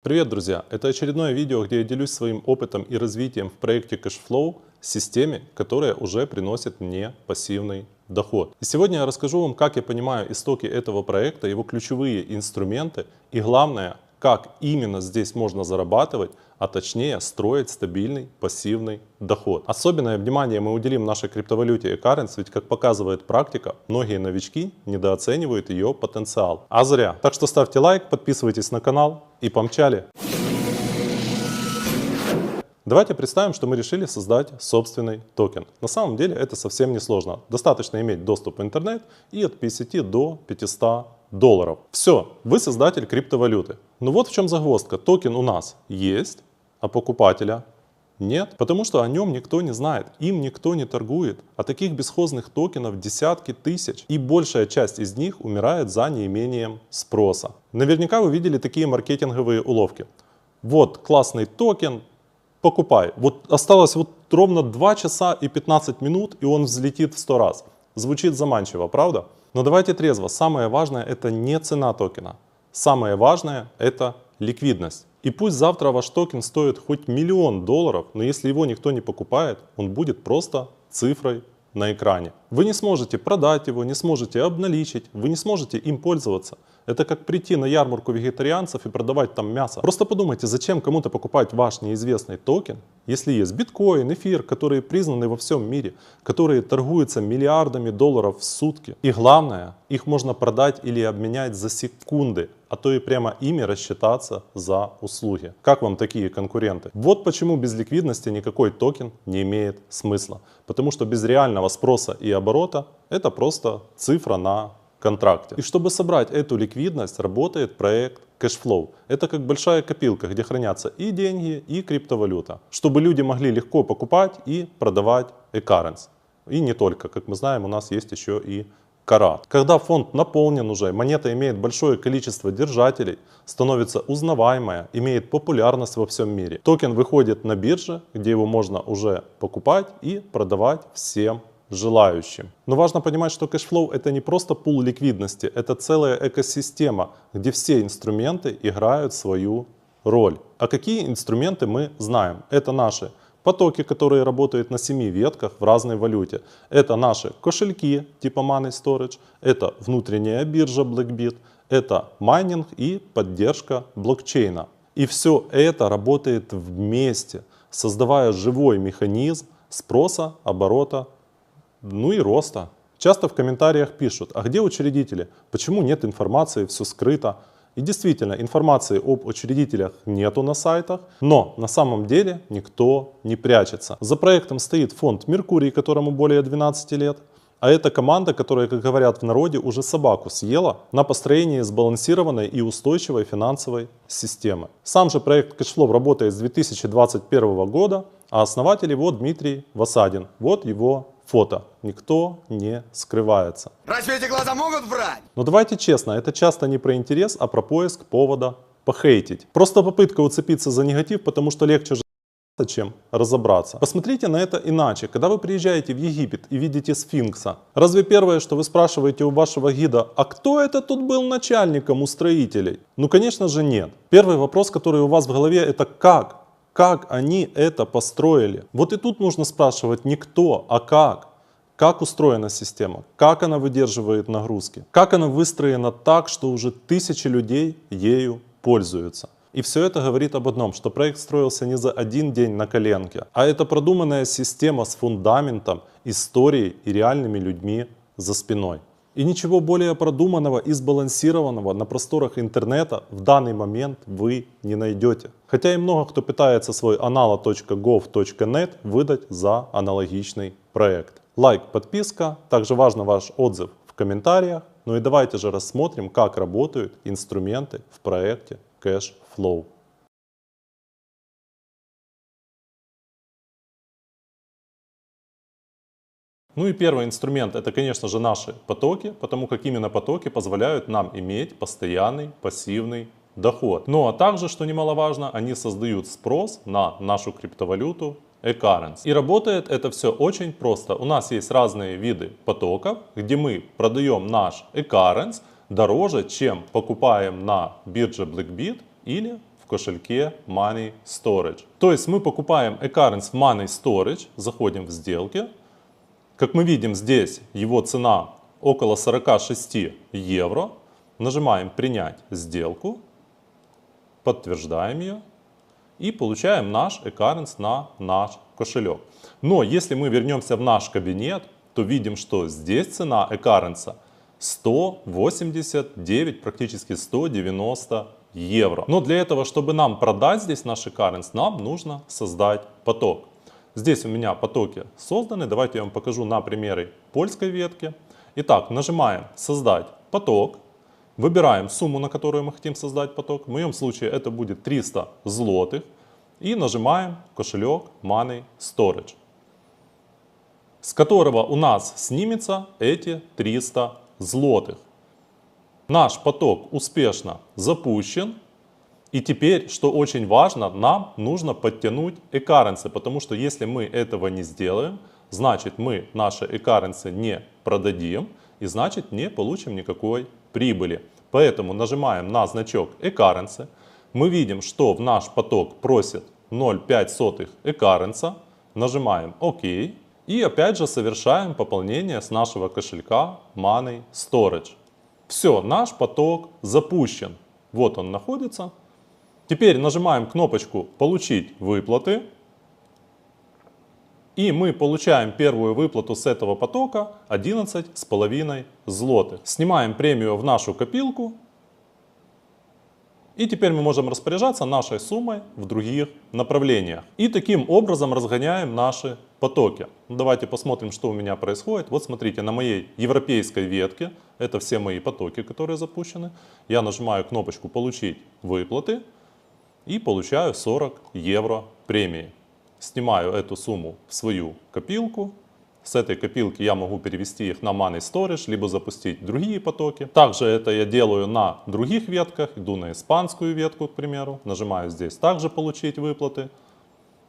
Привет, друзья! Это очередное видео, где я делюсь своим опытом и развитием в проекте Cashflow, системе, которая уже приносит мне пассивный доход. И сегодня я расскажу вам, как я понимаю истоки этого проекта, его ключевые инструменты и главное, как именно здесь можно зарабатывать, а точнее строить стабильный пассивный доход. Особенное внимание мы уделим нашей криптовалюте eCurrency, ведь как показывает практика, многие новички недооценивают ее потенциал. А зря. Так что ставьте лайк, подписывайтесь на канал и помчали. Давайте представим, что мы решили создать собственный токен. На самом деле это совсем не сложно. Достаточно иметь доступ в интернет и от 50 до 500 долларов. Все, вы создатель криптовалюты. Но вот в чем загвоздка. Токен у нас есть, а покупателя нет, потому что о нем никто не знает, им никто не торгует. А таких бесхозных токенов десятки тысяч, и большая часть из них умирает за неимением спроса. Наверняка вы видели такие маркетинговые уловки. Вот классный токен, покупай. Вот осталось вот ровно 2 часа и 15 минут, и он взлетит в 100 раз. Звучит заманчиво, правда? Но давайте трезво. Самое важное это не цена токена. Самое важное это ликвидность. И пусть завтра ваш токен стоит хоть миллион долларов, но если его никто не покупает, он будет просто цифрой на экране. Вы не сможете продать его, не сможете обналичить, вы не сможете им пользоваться. Это как прийти на ярмарку вегетарианцев и продавать там мясо. Просто подумайте, зачем кому-то покупать ваш неизвестный токен, если есть биткоин, эфир, которые признаны во всем мире, которые торгуются миллиардами долларов в сутки. И главное, их можно продать или обменять за секунды, а то и прямо ими рассчитаться за услуги. Как вам такие конкуренты? Вот почему без ликвидности никакой токен не имеет смысла. Потому что без реального спроса и оборота это просто цифра на контракте. И чтобы собрать эту ликвидность, работает проект Cashflow. Это как большая копилка, где хранятся и деньги, и криптовалюта. Чтобы люди могли легко покупать и продавать e-currency. И не только, как мы знаем, у нас есть еще и карат. Когда фонд наполнен уже, монета имеет большое количество держателей, становится узнаваемая, имеет популярность во всем мире. Токен выходит на бирже, где его можно уже покупать и продавать всем желающим. Но важно понимать, что кэшфлоу это не просто пул ликвидности, это целая экосистема, где все инструменты играют свою роль. А какие инструменты мы знаем? Это наши потоки, которые работают на 7 ветках в разной валюте. Это наши кошельки типа Money Storage, это внутренняя биржа Blackbit, это майнинг и поддержка блокчейна. И все это работает вместе, создавая живой механизм спроса, оборота ну и роста. Часто в комментариях пишут, а где учредители? Почему нет информации, все скрыто? И действительно, информации об учредителях нету на сайтах, но на самом деле никто не прячется. За проектом стоит фонд Меркурий, которому более 12 лет. А это команда, которая, как говорят в народе, уже собаку съела на построении сбалансированной и устойчивой финансовой системы. Сам же проект Cashflow работает с 2021 года, а основатель его Дмитрий Васадин. Вот его фото. Никто не скрывается. Разве эти глаза могут врать? Но давайте честно, это часто не про интерес, а про поиск повода похейтить. Просто попытка уцепиться за негатив, потому что легче же чем разобраться. Посмотрите на это иначе. Когда вы приезжаете в Египет и видите сфинкса, разве первое, что вы спрашиваете у вашего гида, а кто это тут был начальником у строителей? Ну, конечно же, нет. Первый вопрос, который у вас в голове, это как? Как они это построили. Вот и тут нужно спрашивать не кто, а как. Как устроена система, как она выдерживает нагрузки, как она выстроена так, что уже тысячи людей ею пользуются. И все это говорит об одном, что проект строился не за один день на коленке, а это продуманная система с фундаментом, историей и реальными людьми за спиной. И ничего более продуманного и сбалансированного на просторах интернета в данный момент вы не найдете. Хотя и много кто пытается свой anala.gov.net выдать за аналогичный проект. Лайк, подписка, также важно ваш отзыв в комментариях. Ну и давайте же рассмотрим, как работают инструменты в проекте CashFlow. Ну и первый инструмент это, конечно же, наши потоки, потому как именно потоки позволяют нам иметь постоянный пассивный доход. Ну а также, что немаловажно, они создают спрос на нашу криптовалюту eCurrency. И работает это все очень просто. У нас есть разные виды потоков, где мы продаем наш eCurrency дороже, чем покупаем на бирже Blackbit или кошельке Money Storage. То есть мы покупаем eCurrents в Money Storage, заходим в сделки. Как мы видим здесь его цена около 46 евро. Нажимаем принять сделку, подтверждаем ее и получаем наш eCurrents на наш кошелек. Но если мы вернемся в наш кабинет, то видим, что здесь цена eCurrents 189, практически 190 евро. Но для этого, чтобы нам продать здесь наши currency, нам нужно создать поток. Здесь у меня потоки созданы. Давайте я вам покажу на примере польской ветки. Итак, нажимаем «Создать поток». Выбираем сумму, на которую мы хотим создать поток. В моем случае это будет 300 злотых. И нажимаем кошелек Money Storage, с которого у нас снимется эти 300 злотых. Наш поток успешно запущен. И теперь, что очень важно, нам нужно подтянуть экаренсы, потому что если мы этого не сделаем, значит мы наши экаренсы не продадим и значит не получим никакой прибыли. Поэтому нажимаем на значок экаренсы. Мы видим, что в наш поток просит 0,5 экаренса. Нажимаем ОК. И опять же совершаем пополнение с нашего кошелька Money Storage. Все, наш поток запущен. Вот он находится. Теперь нажимаем кнопочку «Получить выплаты». И мы получаем первую выплату с этого потока 11,5 злотых. Снимаем премию в нашу копилку. И теперь мы можем распоряжаться нашей суммой в других направлениях. И таким образом разгоняем наши потоки. Давайте посмотрим, что у меня происходит. Вот смотрите, на моей европейской ветке, это все мои потоки, которые запущены. Я нажимаю кнопочку «Получить выплаты» и получаю 40 евро премии. Снимаю эту сумму в свою копилку. С этой копилки я могу перевести их на Money Storage, либо запустить другие потоки. Также это я делаю на других ветках. Иду на испанскую ветку, к примеру. Нажимаю здесь также «Получить выплаты»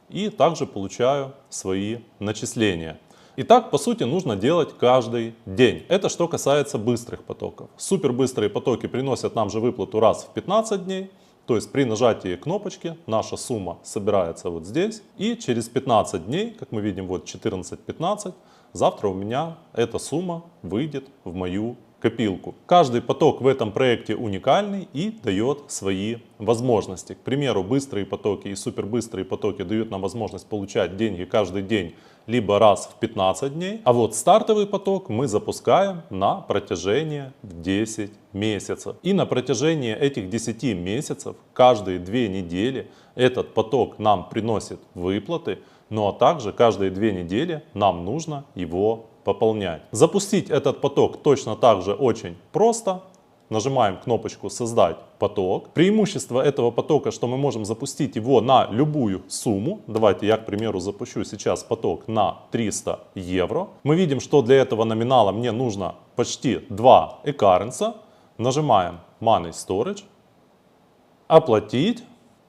и также получаю свои начисления. Итак, по сути, нужно делать каждый день. Это что касается быстрых потоков. Супербыстрые потоки приносят нам же выплату раз в 15 дней. То есть при нажатии кнопочки наша сумма собирается вот здесь. И через 15 дней, как мы видим, вот 14-15, завтра у меня эта сумма выйдет в мою копилку. Каждый поток в этом проекте уникальный и дает свои возможности. К примеру, быстрые потоки и супербыстрые потоки дают нам возможность получать деньги каждый день либо раз в 15 дней. А вот стартовый поток мы запускаем на протяжении 10 месяцев. И на протяжении этих 10 месяцев, каждые 2 недели, этот поток нам приносит выплаты, ну а также каждые 2 недели нам нужно его пополнять. Запустить этот поток точно так же очень просто. Нажимаем кнопочку «Создать поток». Преимущество этого потока, что мы можем запустить его на любую сумму. Давайте я, к примеру, запущу сейчас поток на 300 евро. Мы видим, что для этого номинала мне нужно почти 2 экаренса. Нажимаем Money Storage, оплатить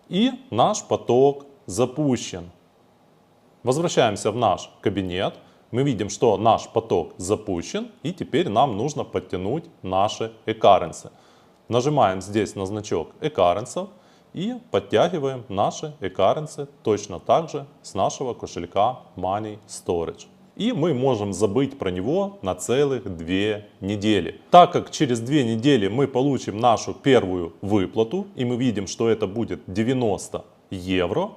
и наш поток запущен. Возвращаемся в наш кабинет мы видим, что наш поток запущен, и теперь нам нужно подтянуть наши экаренсы. Нажимаем здесь на значок экаренсов и подтягиваем наши экаренсы точно так же с нашего кошелька Money Storage. И мы можем забыть про него на целых две недели. Так как через две недели мы получим нашу первую выплату, и мы видим, что это будет 90 евро,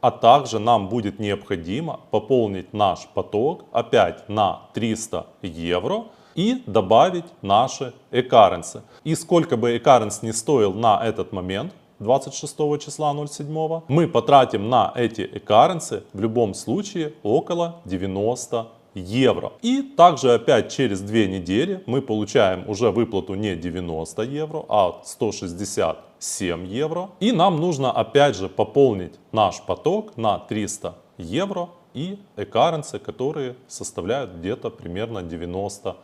а также нам будет необходимо пополнить наш поток опять на 300 евро и добавить наши экаренсы. И сколько бы экаренс не стоил на этот момент, 26 числа 07, мы потратим на эти экаренсы в любом случае около 90 евро. И также опять через две недели мы получаем уже выплату не 90 евро, а 167 евро. И нам нужно опять же пополнить наш поток на 300 евро и экаренсы, которые составляют где-то примерно 90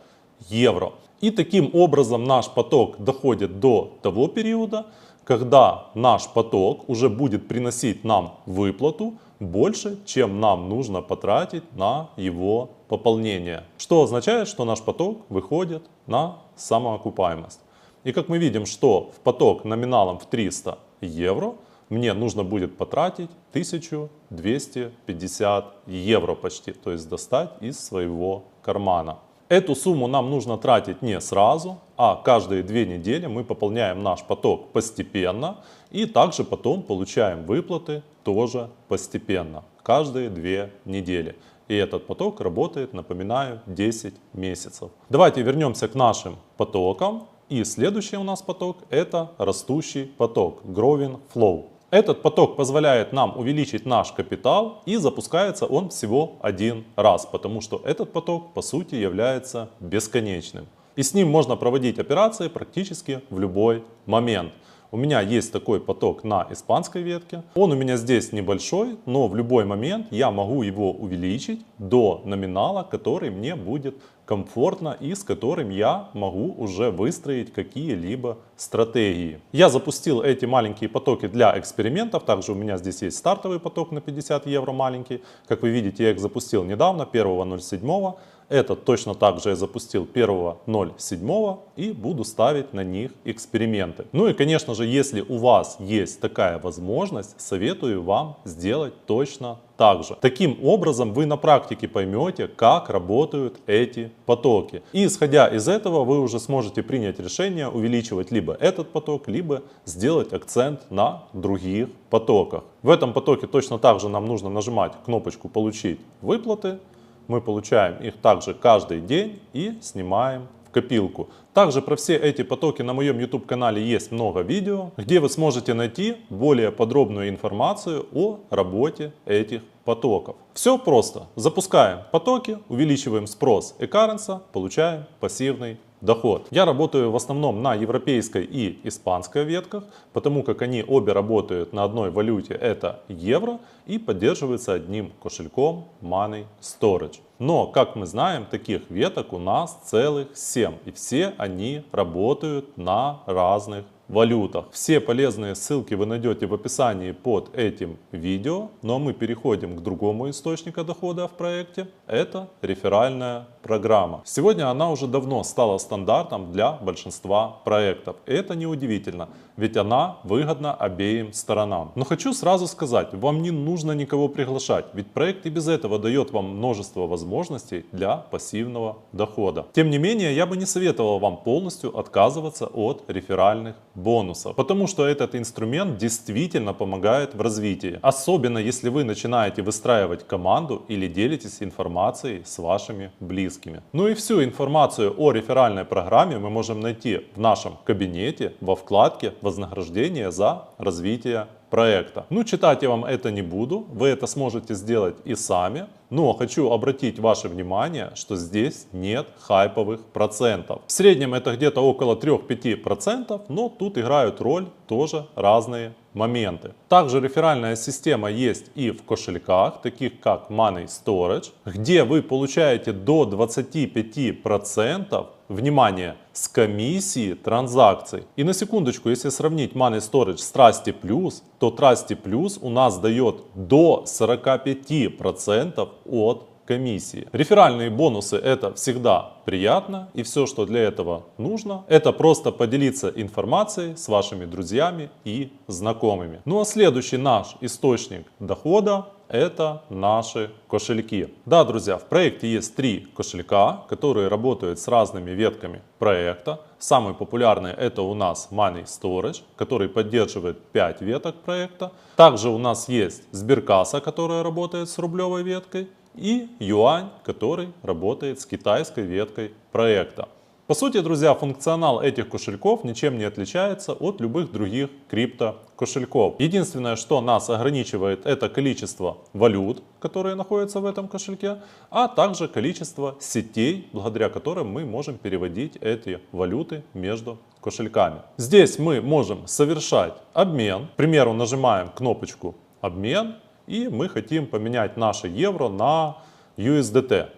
евро. И таким образом наш поток доходит до того периода, когда наш поток уже будет приносить нам выплату больше, чем нам нужно потратить на его пополнение. Что означает, что наш поток выходит на самоокупаемость. И как мы видим, что в поток номиналом в 300 евро мне нужно будет потратить 1250 евро почти, то есть достать из своего кармана. Эту сумму нам нужно тратить не сразу, а каждые две недели мы пополняем наш поток постепенно и также потом получаем выплаты тоже постепенно, каждые две недели. И этот поток работает, напоминаю, 10 месяцев. Давайте вернемся к нашим потокам. И следующий у нас поток это растущий поток, Growing Flow. Этот поток позволяет нам увеличить наш капитал и запускается он всего один раз, потому что этот поток по сути является бесконечным. И с ним можно проводить операции практически в любой момент. У меня есть такой поток на испанской ветке. Он у меня здесь небольшой, но в любой момент я могу его увеличить до номинала, который мне будет комфортно и с которым я могу уже выстроить какие-либо стратегии. Я запустил эти маленькие потоки для экспериментов. Также у меня здесь есть стартовый поток на 50 евро маленький. Как вы видите, я их запустил недавно, 1.07. Этот точно так же я запустил 1.07 и буду ставить на них эксперименты. Ну и конечно же, если у вас есть такая возможность, советую вам сделать точно так же. Таким образом вы на практике поймете, как работают эти потоки. И исходя из этого вы уже сможете принять решение увеличивать либо этот поток, либо сделать акцент на других потоках. В этом потоке точно так же нам нужно нажимать кнопочку «Получить выплаты», мы получаем их также каждый день и снимаем в копилку. Также про все эти потоки на моем YouTube канале есть много видео, где вы сможете найти более подробную информацию о работе этих потоков. Все просто. Запускаем потоки, увеличиваем спрос и currency, получаем пассивный доход. Я работаю в основном на европейской и испанской ветках, потому как они обе работают на одной валюте, это евро, и поддерживаются одним кошельком Money Storage. Но, как мы знаем, таких веток у нас целых 7, и все они работают на разных валютах. Все полезные ссылки вы найдете в описании под этим видео. Ну а мы переходим к другому источнику дохода в проекте. Это реферальная программа. Сегодня она уже давно стала стандартом для большинства проектов. И это неудивительно, ведь она выгодна обеим сторонам. Но хочу сразу сказать, вам не нужно никого приглашать, ведь проект и без этого дает вам множество возможностей для пассивного дохода. Тем не менее, я бы не советовал вам полностью отказываться от реферальных бонусов, потому что этот инструмент действительно помогает в развитии. Особенно если вы начинаете выстраивать команду или делитесь информацией с вашими близкими. Ну и всю информацию о реферальной программе мы можем найти в нашем кабинете во вкладке «Вознаграждение за развитие проекта. Ну, читать я вам это не буду, вы это сможете сделать и сами. Но хочу обратить ваше внимание, что здесь нет хайповых процентов. В среднем это где-то около 3-5%, но тут играют роль тоже разные моменты. Также реферальная система есть и в кошельках, таких как Money Storage, где вы получаете до 25% внимание, с комиссии транзакций. И на секундочку, если сравнить Money Storage с Trusty Plus, то Trusty Plus у нас дает до 45% от комиссии. Реферальные бонусы это всегда приятно и все, что для этого нужно, это просто поделиться информацией с вашими друзьями и знакомыми. Ну а следующий наш источник дохода это наши кошельки. Да, друзья, в проекте есть три кошелька, которые работают с разными ветками проекта. Самый популярный это у нас Money Storage, который поддерживает 5 веток проекта. Также у нас есть Сберкасса, которая работает с рублевой веткой и юань, который работает с китайской веткой проекта. По сути, друзья, функционал этих кошельков ничем не отличается от любых других крипто кошельков. Единственное, что нас ограничивает, это количество валют, которые находятся в этом кошельке, а также количество сетей, благодаря которым мы можем переводить эти валюты между кошельками. Здесь мы можем совершать обмен. К примеру, нажимаем кнопочку «Обмен», и мы хотим поменять наши евро на USDT.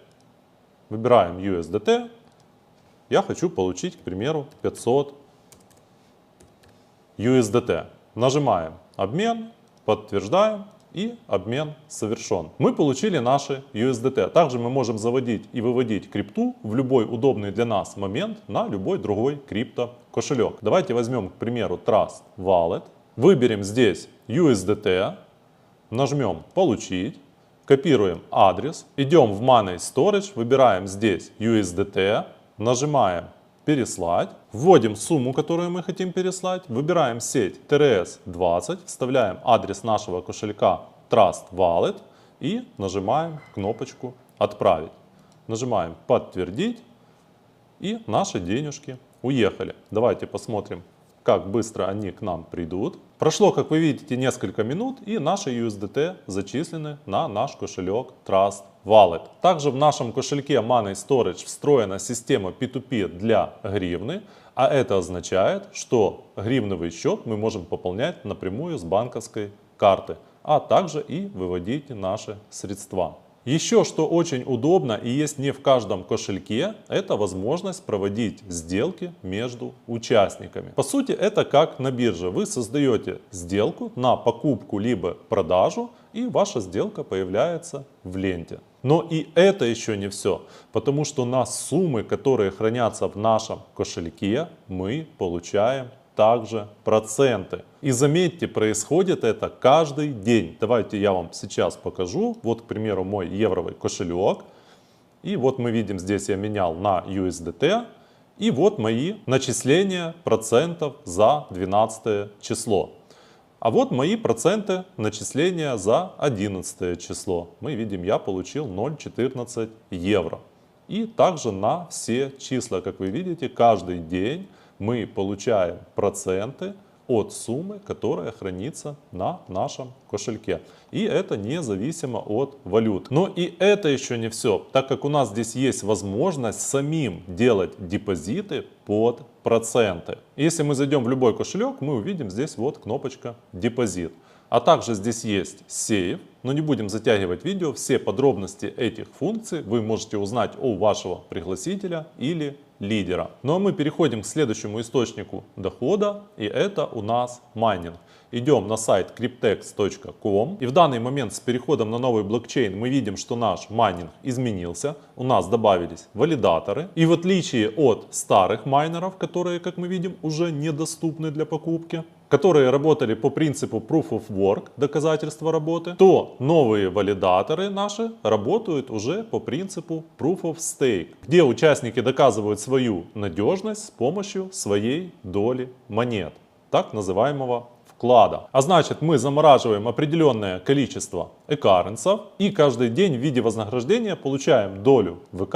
Выбираем USDT. Я хочу получить, к примеру, 500 USDT. Нажимаем обмен, подтверждаем и обмен совершен. Мы получили наши USDT. Также мы можем заводить и выводить крипту в любой удобный для нас момент на любой другой крипто кошелек. Давайте возьмем, к примеру, Trust Wallet. Выберем здесь USDT, нажмем «Получить», копируем адрес, идем в Money Storage, выбираем здесь USDT, нажимаем «Переслать», вводим сумму, которую мы хотим переслать, выбираем сеть TRS-20, вставляем адрес нашего кошелька Trust Wallet и нажимаем кнопочку «Отправить». Нажимаем «Подтвердить» и наши денежки уехали. Давайте посмотрим, как быстро они к нам придут. Прошло, как вы видите, несколько минут и наши USDT зачислены на наш кошелек Trust Wallet. Также в нашем кошельке Money Storage встроена система P2P для гривны, а это означает, что гривневый счет мы можем пополнять напрямую с банковской карты, а также и выводить наши средства. Еще что очень удобно и есть не в каждом кошельке, это возможность проводить сделки между участниками. По сути это как на бирже. Вы создаете сделку на покупку либо продажу и ваша сделка появляется в ленте. Но и это еще не все, потому что на суммы, которые хранятся в нашем кошельке, мы получаем также проценты. И заметьте, происходит это каждый день. Давайте я вам сейчас покажу. Вот, к примеру, мой евровый кошелек. И вот мы видим, здесь я менял на USDT. И вот мои начисления процентов за 12 число. А вот мои проценты начисления за 11 число. Мы видим, я получил 0,14 евро. И также на все числа, как вы видите, каждый день мы получаем проценты от суммы, которая хранится на нашем кошельке. И это независимо от валют. Но и это еще не все, так как у нас здесь есть возможность самим делать депозиты под проценты. Если мы зайдем в любой кошелек, мы увидим здесь вот кнопочка депозит. А также здесь есть сейф, но не будем затягивать видео. Все подробности этих функций вы можете узнать у вашего пригласителя или лидера. Ну а мы переходим к следующему источнику дохода, и это у нас майнинг. Идем на сайт cryptex.com и в данный момент с переходом на новый блокчейн мы видим, что наш майнинг изменился. У нас добавились валидаторы. И в отличие от старых майнеров, которые, как мы видим, уже недоступны для покупки, которые работали по принципу Proof of Work, доказательства работы, то новые валидаторы наши работают уже по принципу Proof of Stake, где участники доказывают свою надежность с помощью своей доли монет, так называемого вклада. А значит, мы замораживаем определенное количество экаренсов и каждый день в виде вознаграждения получаем долю в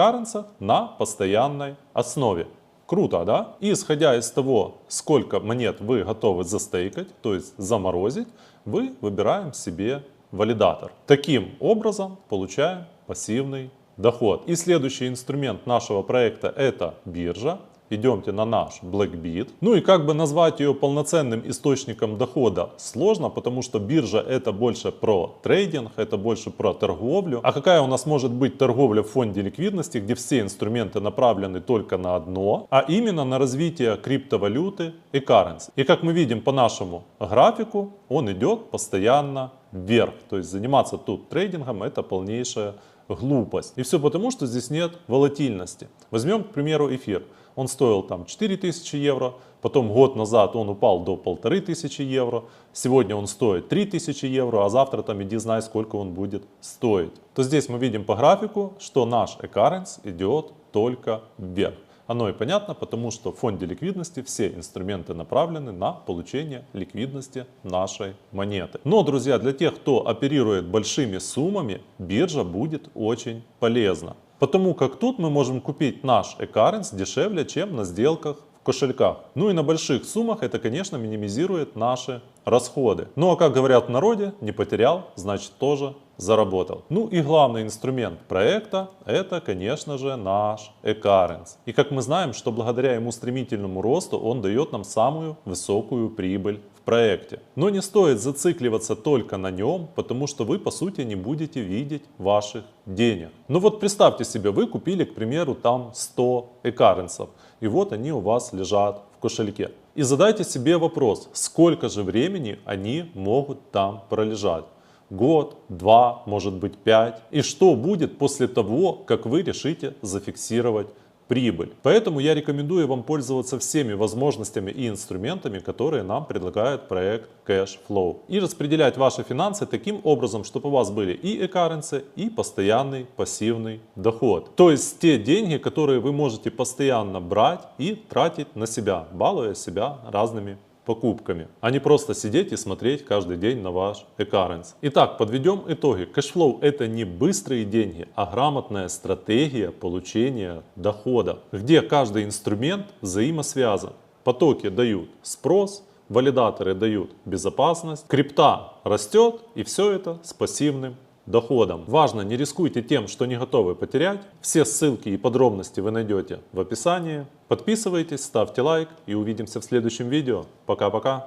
на постоянной основе. Круто, да? И исходя из того, сколько монет вы готовы застейкать, то есть заморозить, вы выбираем себе валидатор. Таким образом получаем пассивный доход. И следующий инструмент нашего проекта это биржа идемте на наш Blackbit. Ну и как бы назвать ее полноценным источником дохода сложно, потому что биржа это больше про трейдинг, это больше про торговлю. А какая у нас может быть торговля в фонде ликвидности, где все инструменты направлены только на одно, а именно на развитие криптовалюты и currency. И как мы видим по нашему графику, он идет постоянно вверх. То есть заниматься тут трейдингом это полнейшая глупость. И все потому, что здесь нет волатильности. Возьмем, к примеру, эфир. Он стоил там 4000 евро, потом год назад он упал до 1500 евро, сегодня он стоит 3000 евро, а завтра там иди знай, сколько он будет стоить. То здесь мы видим по графику, что наш occurrence идет только вверх. Оно и понятно, потому что в фонде ликвидности все инструменты направлены на получение ликвидности нашей монеты. Но, друзья, для тех, кто оперирует большими суммами, биржа будет очень полезна. Потому как тут мы можем купить наш e дешевле, чем на сделках в кошельках. Ну и на больших суммах это, конечно, минимизирует наши расходы. Ну а как говорят в народе, не потерял, значит тоже заработал. Ну и главный инструмент проекта это, конечно же, наш e-currency. И как мы знаем, что благодаря ему стремительному росту он дает нам самую высокую прибыль в проекте. Но не стоит зацикливаться только на нем, потому что вы по сути не будете видеть ваших денег. Ну вот представьте себе, вы купили, к примеру, там 100 экаренсов, и вот они у вас лежат в кошельке. И задайте себе вопрос, сколько же времени они могут там пролежать. Год, два, может быть пять. И что будет после того, как вы решите зафиксировать прибыль. Поэтому я рекомендую вам пользоваться всеми возможностями и инструментами, которые нам предлагает проект Cashflow. И распределять ваши финансы таким образом, чтобы у вас были и e-currency, и постоянный пассивный доход. То есть те деньги, которые вы можете постоянно брать и тратить на себя, балуя себя разными покупками, а не просто сидеть и смотреть каждый день на ваш e-currency. Итак, подведем итоги. Кэшфлоу это не быстрые деньги, а грамотная стратегия получения дохода, где каждый инструмент взаимосвязан. Потоки дают спрос, валидаторы дают безопасность, крипта растет и все это с пассивным доходом. Важно, не рискуйте тем, что не готовы потерять. Все ссылки и подробности вы найдете в описании. Подписывайтесь, ставьте лайк и увидимся в следующем видео. Пока-пока.